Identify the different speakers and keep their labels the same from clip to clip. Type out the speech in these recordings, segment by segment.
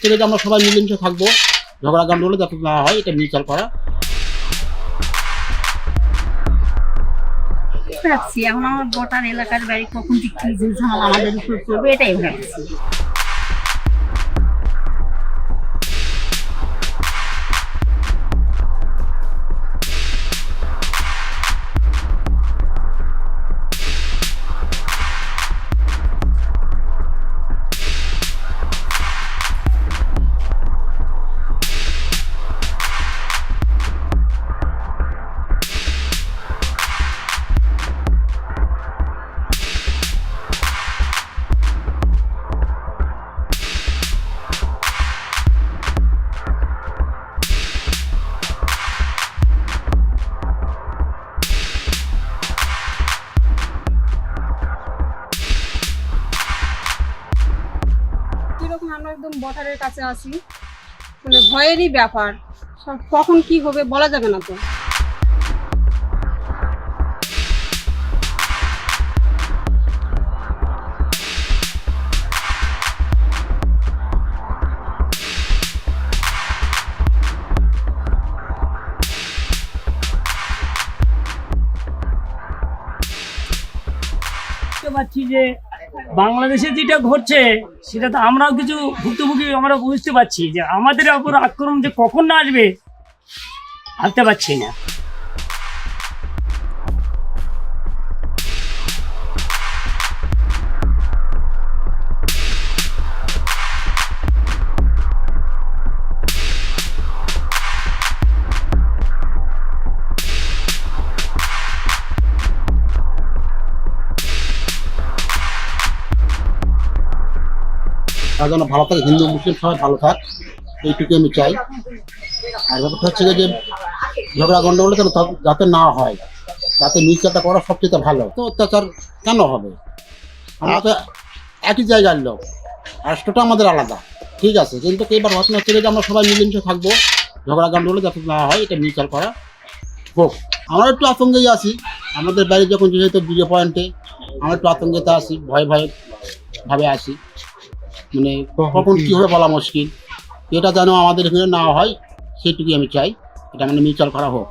Speaker 1: যে আমরা সবাই মিলেমিশে থাকব, ঝগড়া গন্ডগোলে যাতে না হয়, এটা মিউচুয়াল করা।
Speaker 2: এখন আমার গোটার এলাকার বাড়ি কখন ঠিক কি আমাদের উপর পড়বে এটাই ভাবছি।
Speaker 3: আমরা একদম বর্ডারের কাছে আছি মানে ভয়েরই ব্যাপার। সব কখন কি হবে বলা যাবে না তো।
Speaker 4: যে বাংলাদেশে যেটা ঘটছে, সেটা তো আমরাও কিছু ভুক্তভোগী আমরা বুঝতে পারছি যে আমাদের ওপর আক্রমণ যে কখন না আসবে, ভাবতে পারছি না।
Speaker 1: তার জন্য ভালো থাকে, হিন্দু, মুসলিম সবাই ভালো থাক এইটুকু আমি চাই। আর ব্যাপারটা হচ্ছে যে ঝগড়া, গন্ডগোলে যেন যাতে না হয় যাতে মিউচুয়ালটা করা সবচেয়ে ভালো। তো অত্যাচার কেন হবে? আমরা তো একই জায়গার লোক, রাষ্ট্রটা আমাদের আলাদা, ঠিক আছে? কিন্তু এবার ঘটনা হচ্ছে যে আমরা সবাই মিলেমিশে থাকব, ঝগড়া, গন্ডগোলে যাতে না হয়, এটা মিউচুয়াল করা হোক। আমরা একটু আতঙ্কেই আছি। আমাদের বাড়ি যখন যেহেতু বিজয় পয়েন্টে আমরা একটু আতঙ্কেতে আসি ভয়, ভয়ে ভাবে আছি। মানে কখন কীভাবে হবে বলা মুশকিল। এটা যেন আমাদের এখানে না হয় সেটুকুই আমি চাই। এটা মানে মিউচুয়াল করা হোক।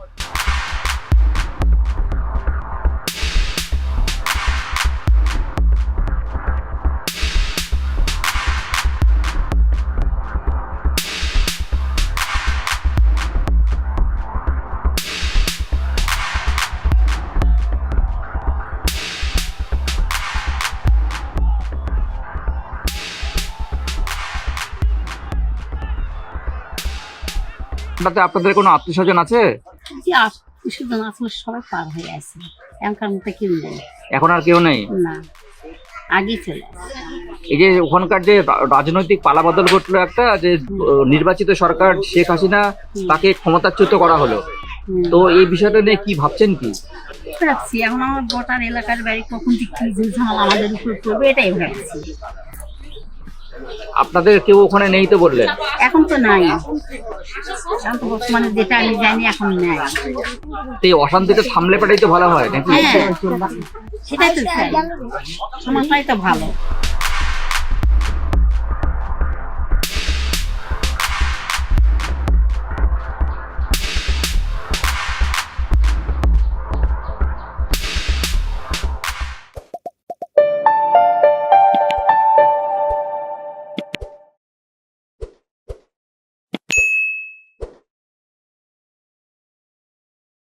Speaker 5: তাতে আপনাদের কোনো আত্মীয় স্বজন আছে
Speaker 2: আত্মীয় আসলে সবাই পার হয়ে আছে। এখনকার মতো কেউ নেই।
Speaker 5: এখন আর কেউ নেই?
Speaker 2: না। আগে চলে
Speaker 5: এই যে ওখানকার যে রাজনৈতিক পালাবদল ঘটলো একটা যে নির্বাচিত সরকার শেখ হাসিনা তাকে ক্ষমতাচ্যুত করা হলো। তো এই বিষয়টা নিয়ে কি ভাবছেন কি?
Speaker 2: ভাবছি এখন আমার গোটার এলাকার বাড়ি কখন যে কি ঝামেলা আমাদের উপর পড়বে এটাই ভাবছি।
Speaker 5: আপনাদের কেউ ওখানে নেই তো বললেন?
Speaker 2: এখন তো নাই।
Speaker 5: অশান্তিটা সামলে পেটাই তো ভালো হয় নাকি?
Speaker 2: হ্যাঁ সেটাই তো সমস্যাই তো ভালো।